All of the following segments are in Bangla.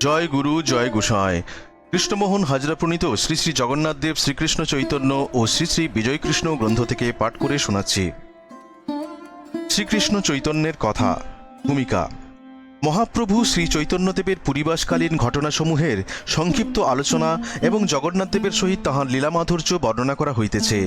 জয় গুরু, জয় গোসায় কৃষ্ণমোহন হাজরা প্রণীত শ্রী শ্রী জগন্নাথ দেব শ্রীকৃষ্ণ চৈতন্য ও শ্রী শ্রী বিজয় কৃষ্ণ গ্রন্থ থেকে পাঠ করে শোনাচ্ছি। শ্রীকৃষ্ণ চৈতন্যের কথা, ভূমিকা। মহাপ্রভু শ্রী চৈতন্যদেবের পরিবাসকালীন ঘটনাসমূহের সংক্ষিপ্ত আলোচনা এবং জগন্নাথদেবের সহিত তাহার লীলামাধুর্য বর্ণনা করা হইতেছে।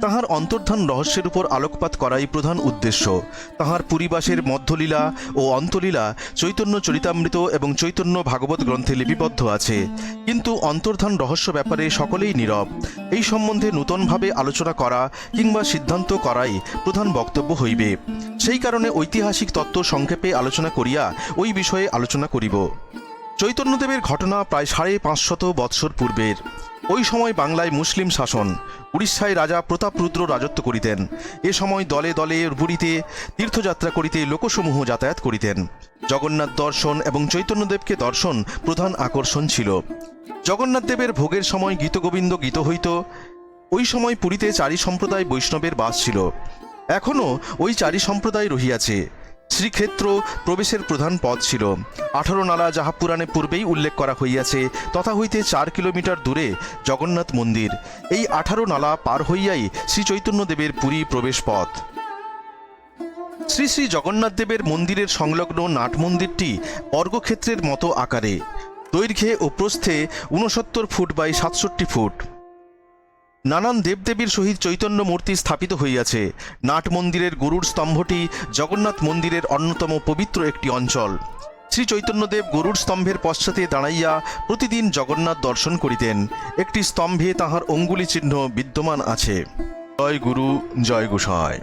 তাহার অন্তর্ধান রহস্যের উপর আলোকপাত করাই প্রধান উদ্দেশ্য। তাহার পরিবাসের মধ্যলীলা ও অন্তলীলা চৈতন্য চরিতামৃত এবং চৈতন্য ভাগবত গ্রন্থে লিপিবদ্ধ আছে। কিন্তু অন্তর্ধান রহস্য ব্যাপারে সকলেই নীরব। এই সম্বন্ধে নূতনভাবে আলোচনা করা কিংবা সিদ্ধান্ত করাই প্রধান বক্তব্য হইবে। সেই কারণে ঐতিহাসিক তত্ত্ব সংক্ষেপে আলোচনা করিয়া ওই বিষয়ে আলোচনা করিব। চৈতন্যদেবের ঘটনা প্রায় সাড়ে পাঁচশত বৎসর পূর্বের। ওই সময় বাংলায় মুসলিম শাসন। উড়িষ্যায় রাজা প্রতাপরুদ্র রাজত্ব করিতেন। এ সময় দলে দলে বুড়িতে তীর্থযাত্রা করিতে লোকসমূহ যাতায়াত করিতেন। জগন্নাথ দর্শন এবং চৈতন্যদেবকে দর্শন প্রধান আকর্ষণ ছিল। জগন্নাথদেবের ভোগের সময় গীতগোবিন্দ গীত হইত। ওই সময় পুরীতে চারি সম্প্রদায় বৈষ্ণবের বাস ছিল। এখনও ওই চারি সম্প্রদায় রহিয়াছে। শ্রীক্ষেত্র প্রবেশের প্রধান পথ ছিল। আঠারো নালা যাহা পুরাণে পূর্বেই উল্লেখ করা হইয়াছে, তথা হইতে চার কিলোমিটার দূরে জগন্নাথ মন্দির। এই আঠারো নালা পার হইয়াই শ্রী চৈতন্যদেবের পুরী প্রবেশ পথ। শ্রী শ্রী জগন্নাথ দেবের মন্দিরের সংলগ্ন নাট মন্দিরটি বর্গক্ষেত্রের মতো আকারে। দৈর্ঘ্যে ও প্রস্থে ঊনসত্তর ফুট বাই সাতষট্টি ফুট। নানান দেবদেবীর সহিত চৈতন্য মূর্তি স্থাপিত হইয়াছে। নাট মন্দিরের গরুর স্তম্ভটি জগন্নাথ মন্দিরের অন্যতম পবিত্র একটি অঞ্চল। শ্রী চৈতন্যদেব গরুর স্তম্ভের পশ্চাতে দাঁড়াইয়া প্রতিদিন জগন্নাথ দর্শন করিতেন। একটি স্তম্ভে তাহার অঙ্গুলি চিহ্ন বিদ্যমান আছে। জয় গুরু, জয় গোসায়